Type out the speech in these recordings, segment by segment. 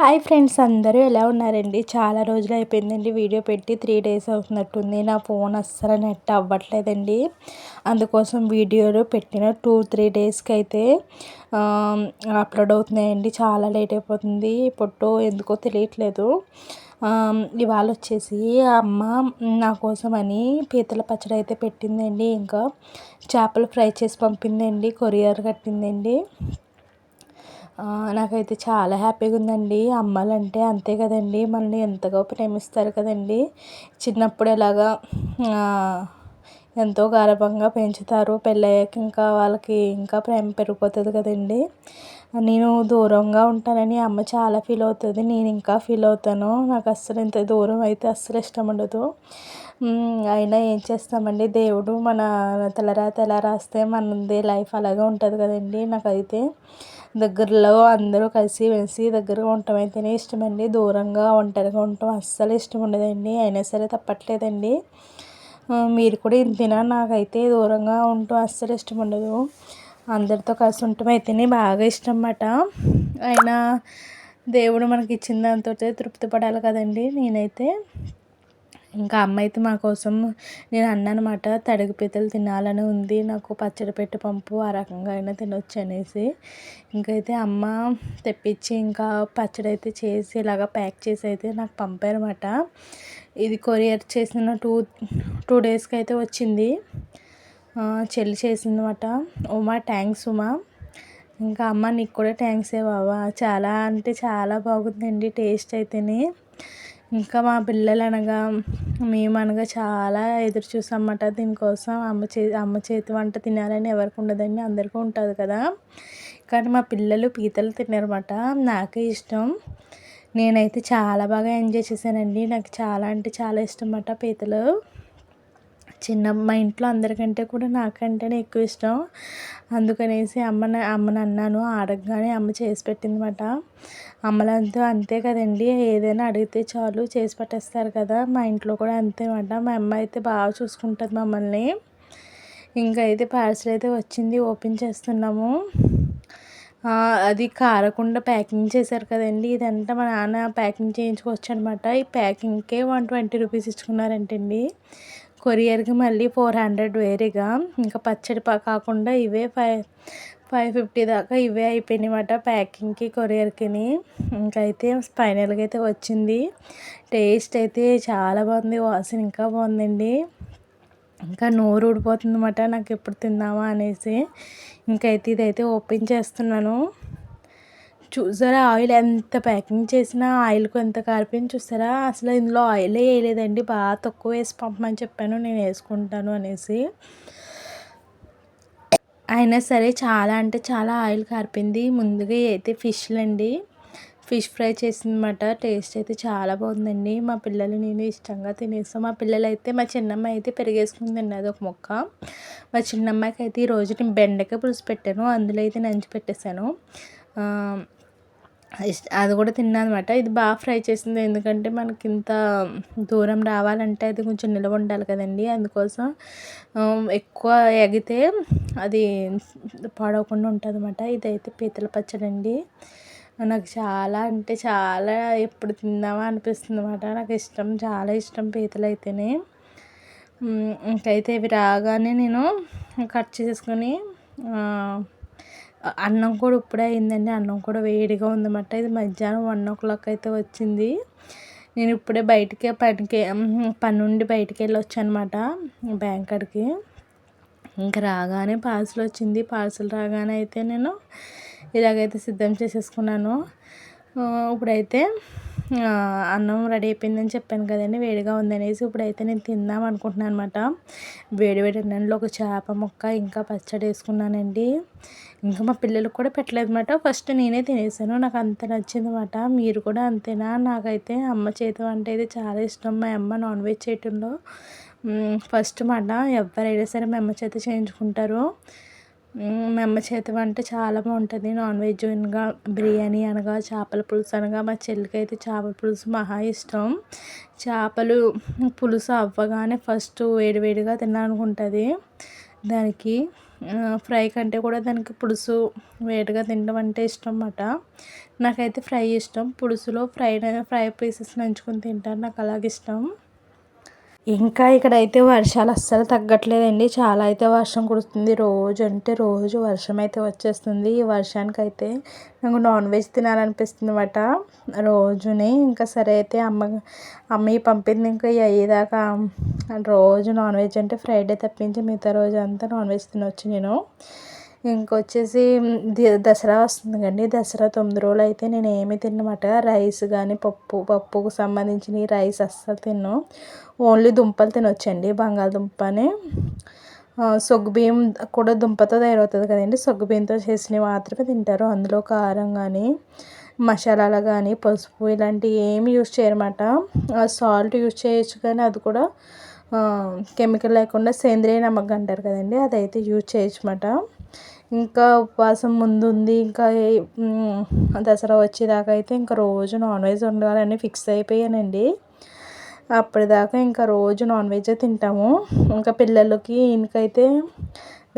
Hi friends అందరూ ఎలా ఉన్నారండి? చాలా రోజులు అయిపోయిందండి వీడియో పెట్టి త్రీ డేస్ అవుతున్నట్టుంది. నా ఫోన్ అస్సలు నెట్ అవ్వట్లేదండి. అందుకోసం వీడియోలు పెట్టిన టూ త్రీ డేస్కి అయితే అప్లోడ్ అవుతున్నాయండి. చాలా లేట్ అయిపోతుంది. పొట్టు ఎందుకో తెలియట్లేదు. ఇవాళ వచ్చేసి అమ్మ నా కోసం అని పీతల పచ్చడి అయితే పెట్టిందండి. ఇంకా చేపలు ఫ్రై చేసి పంపిందండి కొరియర్ కట్టిందండి. నాకైతే చాలా హ్యాపీగా ఉందండి అమ్మాలంటే అంతే కదండి. మనల్ని ఎంతగా ప్రేమిస్తారు కదండి. చిన్నప్పుడు ఎలాగా ఎంతో గారాబంగా పెంచుతారు. పెళ్ళయ్యాక ఇంకా వాళ్ళకి ఇంకా ప్రేమ పెరిగిపోతుంది కదండి. నేను దూరంగా ఉంటానని అమ్మ చాలా ఫీల్ అవుతుంది. నేను ఇంకా ఫీల్ అవుతాను. నాకు అస్సలు ఇంత దూరం అయితే అస్సలు ఇష్టం ఉండదు. అయినా ఏం చేస్తామండి? దేవుడు మన తలరాత ఎలా రాస్తే మనది లైఫ్ అలాగే ఉంటుంది కదండి. నాకైతే దగ్గరలో అందరూ కలిసి మెలిసి దగ్గరగా ఉండటం అయితేనే ఇష్టమండి. దూరంగా ఒంటరిగా ఉండటం అస్సలు ఇష్టం ఉండదండి. అయినా సరే తప్పట్లేదండి. మీరు కూడా ఇంతేనా? నాకైతే దూరంగా ఉండటం అస్సలు ఇష్టం ఉండదు. అందరితో కలిసి ఉండటం అయితేనే బాగా ఇష్టం అన్నమాట అయినా దేవుడు మనకి ఇచ్చిన దాంతో తృప్తి పడాలి కదండి నేనైతే. ఇంకా అమ్మ అయితే మా కోసం నేను అన్నమాట తడిగి పీతలు తినాలని ఉంది నాకు పచ్చడి పెట్టి పంపు ఆ రకంగా అయినా తినొచ్చు అనేసి. ఇంకైతే అమ్మ తెప్పించి ఇంకా పచ్చడి అయితే చేసి ఇలాగ ప్యాక్ చేసి అయితే నాకు పంపారన్నమాట ఇది కొరియర్ చేసిన టూ టూ డేస్కి అయితే వచ్చింది. చెల్లి చేసిందన్నమాట ఉమా థ్యాంక్స్ ఉమా. ఇంకా అమ్మ నీకు కూడా థ్యాంక్స్ ఏ బాబా చాలా అంటే చాలా బాగుందండి టేస్ట్ అయితేనే. ఇంకా మా పిల్లలు అనగా మేము అనగా చాలా ఎదురు చూసామన్నమాట. దీనికోసం అమ్మ చే అమ్మ చేతి వంట తినాలని ఎవరికి ఉండదండి అందరికీ ఉంటుంది కదా. కానీ మా పిల్లలు పీతలు తిన్నారన్నమాట నాకే ఇష్టం. నేనైతే చాలా బాగా ఎంజాయ్ చేశానండి. నాకు చాలా అంటే చాలా ఇష్టం అన్నమాట పీతలు. చిన్న మా ఇంట్లో అందరికంటే కూడా నాకంటేనే ఎక్కువ ఇష్టం. అందుకనేసి అమ్మని అమ్మని అన్నాను అడగగానే అమ్మ చేసి పెట్టిందన్నమాట. అమ్మలంతా అంతే కదండి ఏదైనా అడిగితే చాలు చేసి పెట్టేస్తారు కదా. మా ఇంట్లో కూడా అంతే అన్నమాట. మా అమ్మ అయితే బాగా చూసుకుంటుంది మమ్మల్ని. ఇంకా అయితే పార్సల్ అయితే వచ్చింది ఓపెన్ చేస్తున్నాము. అది కారకుండా ప్యాకింగ్ చేశారు కదండి. ఇదంతా మా నాన్న ప్యాకింగ్ చేయించుకోవచ్చు అనమాట ఈ ప్యాకింగ్కే వన్ ట్వంటీ రూపీస్ ఇచ్చుకున్నారంటండి. కొరియర్కి మళ్ళీ ఫోర్ హండ్రెడ్ వేరేగా. ఇంకా పచ్చడి కాకుండా ఇవే ఫైవ్ ఫైవ్ ఫిఫ్టీ దాకా ఇవే అయిపోయినాయన్నమాట ప్యాకింగ్కి కొరియర్కిని. ఇంకైతే ఫైనల్గా అయితే వచ్చింది. టేస్ట్ అయితే చాలా బాగుంది. వాసన ఇంకా బాగుందండి. ఇంకా నోరు ఊడిపోతుందన్నమాట. నాకు ఎప్పుడు తిందామా అనేసి. ఇంకైతే ఇదైతే ఓపెన్ చేస్తున్నాను. చూసారా ఆయిల్ ఎంత ప్యాకింగ్ చేసినా ఆయిల్కు ఎంత కారిపోయింది చూసారా అసలు ఇందులో ఆయిలే వేయలేదండి. బాగా తక్కువ వేసి పంపమని చెప్పాను. నేను వేసుకుంటాను అనేసి. అయినా సరే చాలా అంటే చాలా ఆయిల్ కారిపోయింది. ముందుగా అయితే ఫిష్లు అండి ఫిష్ ఫ్రై చేసిందన్నమాట. టేస్ట్ అయితే చాలా బాగుందండి. మా పిల్లలు నేను ఇష్టంగా తినేస్తాం. మా పిల్లలు అయితే మా చిన్నమ్మాయి అయితే పెరిగేసుకుని తిన్నది ఒక మొక్క. మా చిన్నమ్మాయికి అయితే ఈరోజు నేను బెండకాయ పులుసు పెట్టాను. అందులో అయితే నంచి పెట్టేశాను. అది కూడా తిన్నానమాట ఇది బాగా ఫ్రై చేసింది. ఎందుకంటే మనకి ఇంత దూరం రావాలంటే అది కొంచెం నిల్వ ఉండాలి కదండి. అందుకోసం ఎక్కువ ఎగితే అది పాడవకుండా ఉంటుంది అన్నమాట ఇదైతే పీతల పచ్చడి అండి నాకు చాలా అంటే చాలా ఎప్పుడు తిందామా అనిపిస్తుంది అనమాట నాకు ఇష్టం చాలా ఇష్టం పీతలు అయితేనే ఇంకైతే ఇవి రాగానే నేను కట్ చేసుకొని అన్నం కూడా ఇప్పుడే అయిందండి. అన్నం కూడా వేడిగా ఉందన్నమాట. ఇది మధ్యాహ్నం వన్ ఓ క్లాక్ అయితే వచ్చింది. నేను ఇప్పుడే బయటికే పనికి పని నుండి బయటికి వెళ్ళి వచ్చానమాట బ్యాంక్ కాడికి. ఇంకా రాగానే పార్సల్ వచ్చింది. పార్సల్ రాగానే అయితే నేను ఇలాగైతే సిద్ధం చేసేసుకున్నాను. ఇప్పుడైతే అన్నం రెడీ అయిపోయిందని చెప్పాను కదండి వేడిగా ఉందనేసి ఇప్పుడైతే నేను తిందాం అనుకుంటున్నాను అనమాట వేడి వేడి అన్నంలో ఒక చేప ముక్క ఇంకా పచ్చడి వేసుకున్నానండి. ఇంకా మా పిల్లలకు కూడా పెట్టలేదు అనమాట ఫస్ట్ నేనే తినేసాను నాకు అంత నచ్చింది అనమాట మీరు కూడా అంతేనా? నాకైతే అమ్మ చేతి వంట అయితే చాలా ఇష్టం. మా అమ్మ నాన్ వెజ్ చేయటంలో ఫస్ట్ మాట ఎవరైనా సరే మా అమ్మ చేత చేయించుకుంటారు. మా అమ్మ చేతి వంట చాలా బాగుంటుంది. నాన్ వెజ్ అనగా బిర్యానీ అనగా చేపల పులుసు అనగా మా చెల్లికి అయితే చేపల పులుసు మహా ఇష్టం. చేపలు పులుసు అవ్వగానే ఫస్ట్ వేడివేడిగా తినాలనుకుంటుంది దానికి. ఫ్రై కంటే కూడా దానికి పులుసు వేడిగా తినడం అంటే ఇష్టం అన్నమాట నాకైతే ఫ్రై ఇష్టం. పులుసులో ఫ్రై ఫ్రై పీసెస్ నంచుకొని తింటాను. నాకు అలాగే ఇష్టం. ఇంకా ఇక్కడైతే వర్షాలు అస్సలు తగ్గట్లేదండి. చాలా అయితే వర్షం కురుస్తుంది. రోజు అంటే రోజు వర్షం అయితే వచ్చేస్తుంది. ఈ వర్షానికి అయితే నాకు నాన్ వెజ్ తినాలనిపిస్తుంది అనమాట రోజుని ఇంకా సరే అయితే అమ్మ అమ్మయ్య పంపింది ఇంకా అయ్యేదాకా. రోజు నాన్ వెజ్ అంటే ఫ్రైడే తప్పించి మిగతా రోజు అంతా నాన్ వెజ్ తినొచ్చు నేను. ఇంకొచ్చేసి దసరా వస్తుంది కండి దసరా తొమ్మిది రోజులు అయితే నేను ఏమి తిన్నమాట. రైస్ కానీ పప్పు పప్పుకు సంబంధించిన రైస్ అస్సలు తిన్ను. ఓన్లీ దుంపలు తినొచ్చండి. బంగాళదుంపని. సొగ్గుబియ్యం కూడా దుంపతో తయారవుతుంది కదండి. సొగ్గుబియ్యంతో చేసినవి మాత్రమే తింటారు. అందులో కారం కానీ మసాలాలు కానీ పసుపు ఇలాంటివి ఏమి యూజ్ చేయరమాట. సాల్ట్ యూజ్ చేయొచ్చు కానీ అది కూడా కెమికల్ లేకుండా సేంద్రియ నమ్మకం అంటారు కదండి. అదైతే యూజ్ చేయొచ్చు అన్నమాట ఇంకా ఉపవాసం ముందు ఉంది ఇంకా దసరా వచ్చేదాకా అయితే ఇంకా రోజు నాన్ వెజ్ వండాలని ఫిక్స్ అయిపోయానండి. అప్పటిదాకా ఇంకా రోజు నాన్ వెజ్ తింటాము. ఇంకా పిల్లలకి ఇంకైతే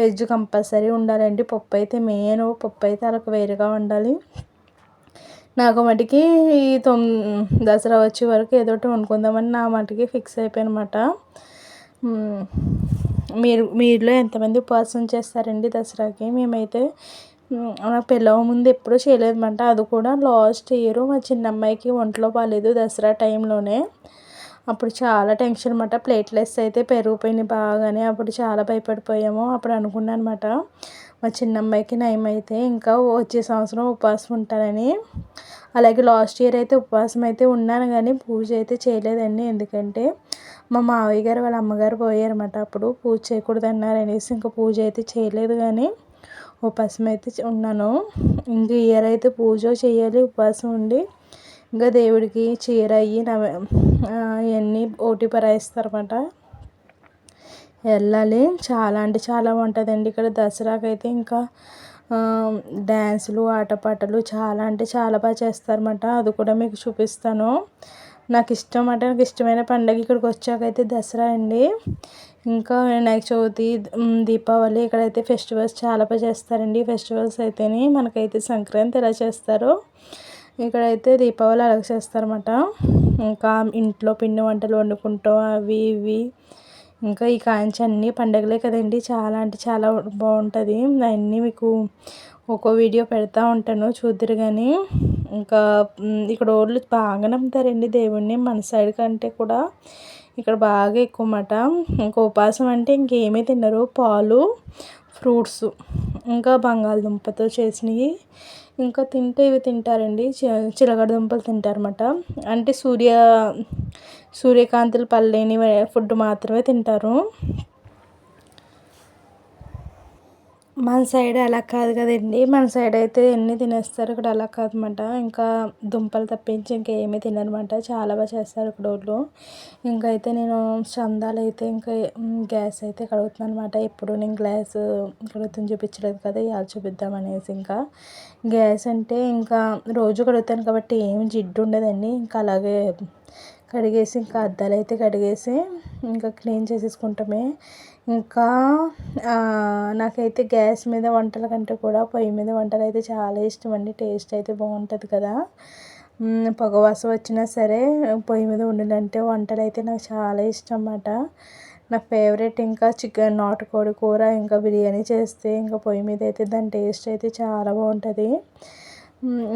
వెజ్ కంపల్సరీ ఉండాలండి. పప్పు అయితే మెయిన్ పప్పు అయితే వాళ్ళకి వేరుగా ఉండాలి నాకు మటుకి ఈ తొమ్ దసరా వచ్చే వరకు ఏదో ఒకటి వండుకుందామని నా మటుకి ఫిక్స్ అయిపోయానమాట. మీరు మీలో ఎంతమంది ఉపవాసం చేస్తారండి దసరాకి? మేమైతే నాకు పెళ్ళవ ముందు ఎప్పుడూ చేయలేదన్నమాట. అది కూడా లాస్ట్ ఇయర్ మా చిన్న అమ్మాయికి ఒంట్లో బాగాలేదు దసరా టైంలోనే. అప్పుడు చాలా టెన్షన్ అనమాట ప్లేట్లెస్ అయితే పెరిగిపోయినాయి బాగానే. అప్పుడు చాలా భయపడిపోయాము. అప్పుడు అనుకున్నాను అనమాట మా చిన్న అమ్మాయికి నయం అయితే ఇంకా వచ్చే సంవత్సరం ఉపవాసం ఉంటానని అలాగే లాస్ట్ ఇయర్ అయితే ఉపవాసం అయితే ఉన్నాను కానీ పూజ అయితే చేయలేదండి. ఎందుకంటే మా మావయ్య గారు వాళ్ళ అమ్మగారు పోయారన్నమాట. అప్పుడు పూజ చేయకూడదు అన్నారు అనేసి ఇంకా పూజ అయితే చేయలేదు కానీ ఉపవాసం అయితే ఉన్నాను. ఇంక ఇయర్ అయితే పూజ చేయాలి ఉపవాసం ఉండి ఇంకా దేవుడికి చీర అయ్యి నవ ఇవన్నీ ఓటి పరాయిస్తారన్నమాట. వెళ్ళాలి. చాలా అంటే చాలా బాగుంటుందండి. ఇక్కడ దసరాకు అయితే ఇంకా డ్యాన్సులు ఆటపాటలు చాలా అంటే చాలా బాగా చేస్తారన్నమాట. అది కూడా మీకు చూపిస్తాను. నాకు ఇష్టం అంటే నాకు ఇష్టమైన పండుగ ఇక్కడికి వచ్చాకైతే దసరా అండి. ఇంకా వినాయక చవితి దీపావళి ఇక్కడైతే ఫెస్టివల్స్ చాలా బాగా చేస్తారండి. ఫెస్టివల్స్ అయితేనే మనకైతే సంక్రాంతి ఎలా చేస్తారో ఇక్కడైతే దీపావళి అలాగ చేస్తారన్నమాట. ఇంకా ఇంట్లో పిండి వంటలు వండుకుంటాం అవి ఇవి. ఇంకా ఈ కాంచి అన్నీ పండగలే కదండి. చాలా అంటే చాలా బాగుంటుంది. అవన్నీ మీకు ఒక్కో వీడియో పెడతా ఉంటాను చూద్దరు కానీ ఇంకా ఇక్కడ ఓళ్ళు బాగా నమ్ముతారండి దేవుణ్ణి. మన సైడ్ కంటే కూడా ఇక్కడ బాగా ఎక్కువ మాట ఇంకా ఉపాసం అంటే ఇంకేమీ తినరు. పాలు ఫ్రూట్స్ ఇంకా బంగాళదుంపతో చేసినవి. ఇంకా తింటే ఇవి తింటారండి. చిలకడ దుంపలు తింటారన్నమాట. అంటే సూర్య సూర్యకాంతులు పల్లేని ఫుడ్ మాత్రమే తింటారు. మన సైడ్ అలా కాదు కదండి మన సైడ్ అయితే ఎన్ని తినేస్తారు ఇక్కడ అలా కాదనమాట. ఇంకా దుంపలు తప్పించి ఇంకా ఏమీ తినరన్నమాట చాలా బాగా చేస్తారు ఇక్కడ వాళ్ళు. ఇంకా అయితే నేను చందాలు అయితే ఇంకా గ్యాస్ అయితే కడుగుతున్నాను అనమాట. ఎప్పుడు నేను గ్లాస్ కడుగుతుంది చూపించలేదు కదా ఇవాళ చూపిద్దాం అనేసి ఇంకా. గ్యాస్ అంటే ఇంకా రోజు కడుగుతాను కాబట్టి ఏం జిడ్డు ఉండదండి. ఇంకా అలాగే కడిగేసి ఇంకా అద్దాలు అయితే కడిగేసి ఇంకా క్లీన్ చేసేసుకుంటామే. ఇంకా నాకైతే గ్యాస్ మీద వంటల కంటే కూడా పొయ్యి మీద వంటలు అయితే చాలా ఇష్టం అండి. టేస్ట్ అయితే బాగుంటుంది కదా. పొగవాసన వచ్చినా సరే పొయ్యి మీద వండినంటే వంటలు అయితే నాకు చాలా ఇష్టం అన్నమాట. నా ఫేవరెట్ ఇంకా చికెన్ నాటుకోడి కూర ఇంకా బిర్యానీ చేస్తే ఇంకా పొయ్యి మీద అయితే దాని టేస్ట్ అయితే చాలా బాగుంటుంది.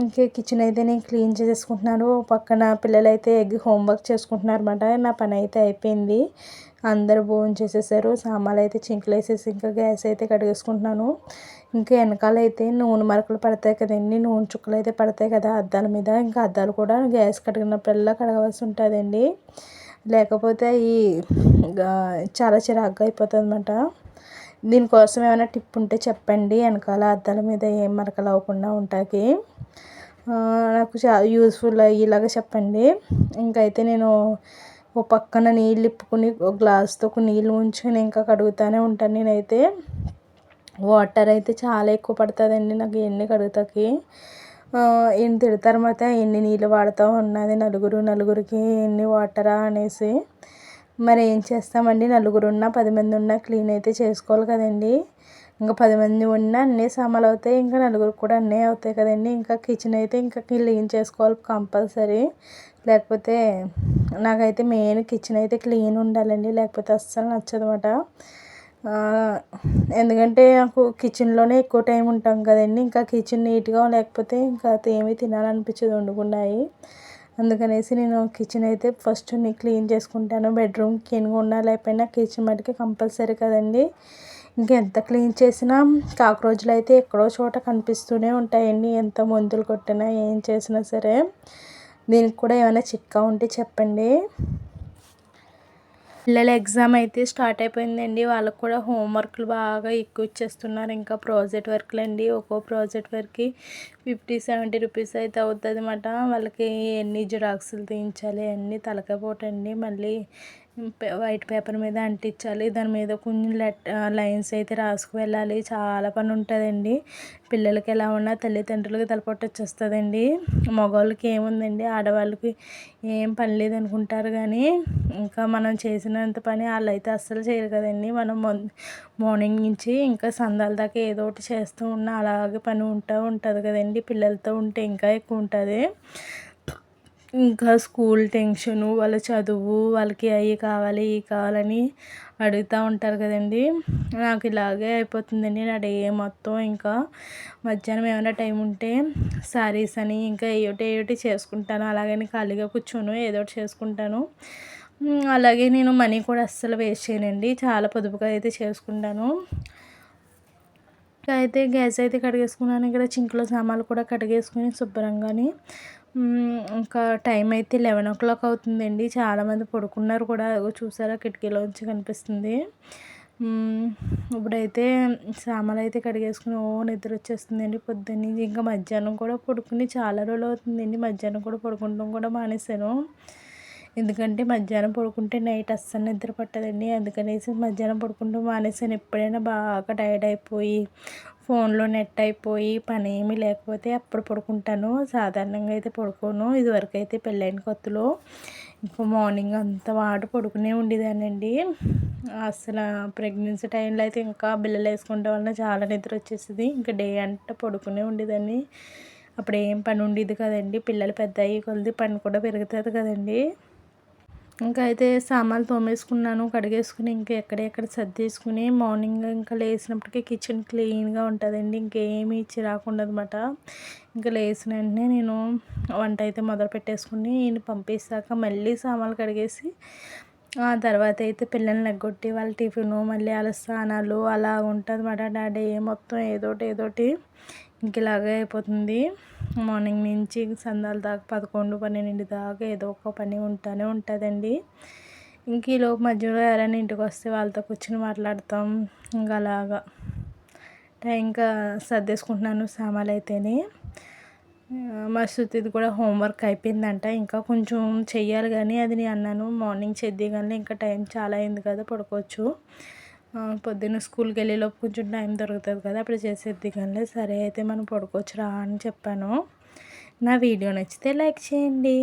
ఇంకా కిచెన్ అయితే నేను క్లీన్ చేసేసుకుంటున్నాను. పక్కన పిల్లలు అయితే ఎగ్ హోంవర్క్ చేసుకుంటున్నారు అనమాట నా పని అయితే అయిపోయింది. అందరూ భోజనం చేసేసారు. సామాన్లు అయితే చింకులు వేసేసి ఇంకా గ్యాస్ అయితే కడిగేసుకుంటున్నాను. ఇంకా వెనకాల అయితే నూనె మరకలు పడతాయి కదండి. నూనె చుక్కలు అయితే పడతాయి కదా అద్దాల మీద. ఇంకా అద్దాలు కూడా గ్యాస్ కడిగినప్పుడల్లా కడగవలసి ఉంటుందండి. లేకపోతే ఈ చాలా చిరాగ్గా అయిపోతుంది అనమాట దీనికోసం ఏమైనా టిప్ ఉంటే చెప్పండి. వెనకాల అద్దాల మీద ఏం మరకలు అవ్వకుండా ఉంటాయి. నాకు చాలా యూస్ఫుల్ అయ్యేలాగా చెప్పండి. ఇంకైతే నేను ఓ పక్కన నీళ్ళు ఇప్పుకొని ఒక గ్లాస్తో ఒక నీళ్ళు ఉంచుకొని ఇంకా కడుగుతూనే ఉంటాను నేనైతే. వాటర్ అయితే చాలా ఎక్కువ పడుతుందండి నాకు ఎన్ని కడుగుతాకి. ఎన్ని తిడతారు మాట ఎన్ని నీళ్ళు వాడుతూ ఉన్నది నలుగురు నలుగురికి ఎన్ని వాటరా అనేసి. మరి ఏం చేస్తామండి? నలుగురు ఉన్నా పది మంది ఉన్నా క్లీన్ అయితే చేసుకోవాలి కదండి. ఇంకా పది మంది ఉన్న అన్నీ సామాన్లు అవుతాయి ఇంకా నలుగురికి కూడా అన్నీ అవుతాయి కదండి. ఇంకా కిచెన్ అయితే ఇంకా క్లీన్ చేసుకోవాలి కంపల్సరీ. లేకపోతే నాకైతే మెయిన్ కిచెన్ అయితే క్లీన్ ఉండాలండి లేకపోతే అస్సలు నచ్చదన్నమాట. ఎందుకంటే నాకు కిచెన్లోనే ఎక్కువ టైం ఉంటాం కదండి ఇంకా కిచెన్ నీట్గా లేకపోతే ఇంకా ఏమీ తినాలనిపించదు వండుకున్నాయి. అందుకనేసి నేను కిచెన్ అయితే ఫస్ట్ క్లీన్ చేసుకుంటాను. బెడ్రూమ్ క్లీన్గా ఉన్నా లేకపోయినా కిచెన్ మటుకి కంపల్సరీ కదండి. ఇంకెంత క్లీన్ చేసినా కాక్రోజులు అయితే ఎక్కడో చోట కనిపిస్తూనే ఉంటాయండి ఎంత మందులు కొట్టినా ఏం చేసినా సరే. దీనికి కూడా ఏమైనా చిట్కా ఉంటే చెప్పండి. పిల్లల ఎగ్జామ్ అయితే స్టార్ట్ అయిపోయిందండి. వాళ్ళకు కూడా హోంవర్క్లు బాగా ఎక్కువ ఇచ్చేస్తున్నారు. ఇంకా ప్రాజెక్ట్ వర్క్లు అండి. ఒక్కో ప్రాజెక్ట్ వర్క్కి ఫిఫ్టీ సెవెంటీ రూపీస్ అయితే అవుతుంది అన్నమాట వాళ్ళకి ఎన్ని జిరాక్స్లు తీయించాలి అన్నీ తలకపోటండి. మళ్ళీ వైట్ పేపర్ మీద అంటించాలి. దాని మీద కొన్ని లెట్ లైన్స్ అయితే రాసుకు వెళ్ళాలి. చాలా పని ఉంటుందండి. పిల్లలకి ఎలా ఉన్నా తల్లిదండ్రులకి తలపొట్టు వచ్చేస్తుందండి. మగవాళ్ళకి ఏముందండి? ఆడవాళ్ళకి ఏం పని లేదనుకుంటారు కానీ ఇంకా మనం చేసినంత పని వాళ్ళు అయితే అస్సలు చేయరు కదండి. మనం మార్నింగ్ నుంచి ఇంకా సందాల దాకా ఏదో ఒకటి చేస్తూ ఉన్నా అలాగే పని ఉంటూ ఉంటుంది కదండి. పిల్లలతో ఉంటే ఇంకా ఎక్కువ ఉంటుంది. ఇంకా స్కూల్ టెన్షను వాళ్ళ చదువు వాళ్ళకి అవి కావాలి ఇవి కావాలని అడుగుతూ ఉంటారు కదండి. నాకు ఇలాగే అయిపోతుందండి నా డే మొత్తం. ఇంకా మధ్యాహ్నం ఏమైనా టైం ఉంటే శారీస్ అని ఇంకా ఏయోటి ఏయోటి చేసుకుంటాను. అలాగని ఖాళీగా కూర్చోను ఏదో ఒకటి చేసుకుంటాను. అలాగే నేను మనీ కూడా అస్సలు వేస్ట్ చేయనండి. చాలా పొదుపుగా అయితే చేసుకుంటాను. అయితే గ్యాస్ అయితే కడిగేసుకున్నాను. ఇక్కడ చింకులో సామాన్లు కూడా కడిగేసుకుని శుభ్రంగాని ఇంకా టైం అయితే లెవెన్ ఓ క్లాక్ అవుతుందండి. చాలామంది పడుకున్నారు కూడా. చూసారా? కిటికీలోంచి కనిపిస్తుంది. ఇప్పుడైతే సామాన్లు అయితే కడిగేసుకుని ఓ నిద్ర వచ్చేస్తుందండి పొద్దున్నీ. ఇంకా మధ్యాహ్నం కూడా పడుకుని చాలా రోజులు అవుతుందండి. మధ్యాహ్నం కూడా పడుకుంటాం కూడా మానేశాను. ఎందుకంటే మధ్యాహ్నం పడుకుంటే నైట్ అస్సలు నిద్ర పట్టదండి. అందుకనేసి మధ్యాహ్నం పడుకుంటూ మానేసాను. ఎప్పుడైనా బాగా టైర్డ్ అయిపోయి ఫోన్లో నెట్ అయిపోయి పని ఏమీ లేకపోతే అప్పుడు పడుకుంటాను. సాధారణంగా అయితే పడుకోను. ఇదివరకు అయితే పెళ్ళైన కొత్తలో ఇంకా మార్నింగ్ అంతా వాడు పడుకునే ఉండేదానండి అసలు ప్రెగ్నెన్సీ టైంలో అయితే ఇంకా బిల్లలు వేసుకుంటే వలన చాలా నిద్ర వచ్చేసింది ఇంకా డే అంతా పడుకునే ఉండేదాన్ని. అప్పుడు ఏం పని ఉండేది కదండి. పిల్లలు పెద్ద అయ్యి కొలిది పని కూడా పెరుగుతుంది కదండి. ఇంకా అయితే సామాన్లు తోమేసుకున్నాను కడిగేసుకుని ఇంకా ఎక్కడెక్కడ సర్దేసుకుని మార్నింగ్ ఇంకా లేచినప్పటికీ కిచెన్ క్లీన్గా ఉంటుందండి. ఇంకేమీ ఇచ్చి రాకుండదన్నమాట ఇంకా లేచిన వెంటనే నేను వంట అయితే మొదలు పెట్టేసుకుని ఈయన పంపేసాక మళ్ళీ సామాన్లు కడిగేసి ఆ తర్వాత అయితే పిల్లల్ని ఎగ్గొట్టి వాళ్ళ టిఫిను మళ్ళీ వాళ్ళ స్నానాలు అలా ఉంటుంది అన్నమాట డాడీ మొత్తం ఏదోటి ఏదోటి ఇంక ఇలాగే అయిపోతుంది. మార్నింగ్ నుంచి సందాల దాకా పదకొండు పన్నెండు దాకా ఏదో ఒక పని ఉంటూనే ఉంటుందండి. ఇంక ఈలోపు మధ్యలో ఎవరైనా ఇంటికి వస్తే వాళ్ళతో కూర్చొని మాట్లాడతాం. ఇంకా అలాగా. ఇంకా సర్దేసుకుంటున్నాను సామాన్లు అయితేనే మా శృతిది కూడా హోంవర్క్ అయిపోయిందంట. ఇంకా కొంచెం చెయ్యాలి కానీ అది నేను అన్నాను. మార్నింగ్ చేద్ది కానీ ఇంకా టైం చాలా అయింది కదా పడుకోవచ్చు. పొద్దున్న స్కూల్కి వెళ్ళేలోపు కొంచెం టైం దొరుకుతుంది కదా అప్పుడు చేసేది కానీ సరే అయితే మనం పడుకోవచ్చురా అని చెప్పాను. నా వీడియో నచ్చితే లైక్ చేయండి.